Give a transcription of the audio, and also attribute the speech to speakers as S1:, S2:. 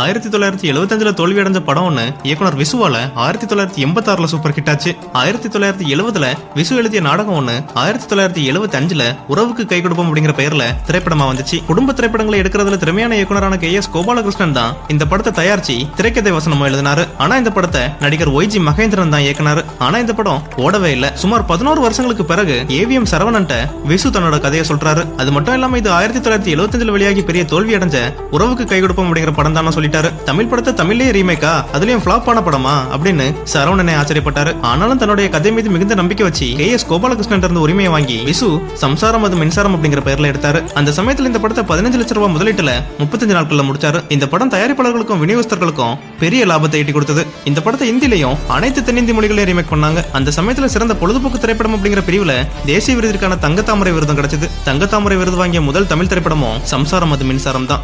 S1: ஆயிரத்தி தொள்ளாயிரத்தி எழுபத்தஞ்சுல தோல்வி அடைஞ்ச படம் ஒண்ணு இயக்குனர் விசுவால ஆயிரத்தி தொள்ளாயிரத்தி எண்பத்தி ஆறுல சூப்பர் ஹிட் ஆச்சு. ஆயிரத்தி தொள்ளாயிரத்தி எழுபதுல விசு எழுதிய நாடகம் ஒண்ணு ஆயிரத்தி தொள்ளாயிரத்தி எழுபத்தி அஞ்சுல உறவுக்கு கை கொடுப்போம் அப்படிங்கிற பெயர்ல திரைப்படமா வந்துச்சு. குடும்ப திரைப்படங்களை எடுக்கிறதுல திறமையான இயக்குனரான கே எஸ் கோபாலகிருஷ்ணன் தான் இந்த படத்தை தயாரிச்சு திரைக்கதை வசனமும் எழுதினாரு. ஆனா இந்த படத்தை நடிகர் ஒய்ஜி மகேந்திரன் தான் இயக்குனாரு. ஆனா இந்த படம் ஓடவே இல்ல. சுமார் பதினோரு வருஷங்களுக்கு பிறகு ஏவிஎம் சரவணன்ட்ட விசு தன்னோட கதையை சொல்றாரு. அது மட்டும் இல்லாம இது ஆயிரத்தி தொள்ளாயிரத்தி எழுபத்தஞ்சுல வெளியாகி பெரிய தோல்வி அடைஞ்ச உறவுக்கு கை கொடுப்போம் அப்படிங்கிற படம் தான் சொல்லி சொல்லிட்டாரு. தமிழ் படத்தை தமிழ்லயே ரீமேக்கா? அதுலயும் ஃபிளாப் ஆன படமா? அப்படின்னு சரவணனை ஆச்சரியப்பட்டாரு. ஆனாலும் தன்னுடைய கதை மீது மிகுந்த நம்பிக்கை வச்சு கே எஸ் கோபாலகிருஷ்ணன் இருந்து உரிமையை வாங்கி விசு சம்சாரம் அது மின்சாரம் அப்படிங்கிற பெயர்ல எடுத்தாரு. அந்த சமயத்துல இந்த படத்தை பதினஞ்சு லட்சம் ரூபாய் முதலீட்டுல முப்பத்தஞ்சு நாட்கள்ல முடிச்சாரு. இந்த படம் தயாரிப்பாளர்களுக்கும் விநியோகஸ்தர்களுக்கும் பெரிய லாபத்தை ஈட்டி கொடுத்தது. இந்த படத்தை இந்தியிலையும் அனைத்து தென்னிந்திய மொழிகளையும் ரீமேக் பண்ணாங்க. அந்த சமயத்துல சிறந்த பொழுதுபோக்கு திரைப்படம் அப்படிங்கிற பிரிவுல தேசிய விருதிற்கான தங்கத்தாமரை விருதும் கிடைச்சது. தங்கத்தாமரை விருது வாங்கிய முதல் தமிழ் திரைப்படமும் சம்சாரம் அது மின்சாரம் தான்.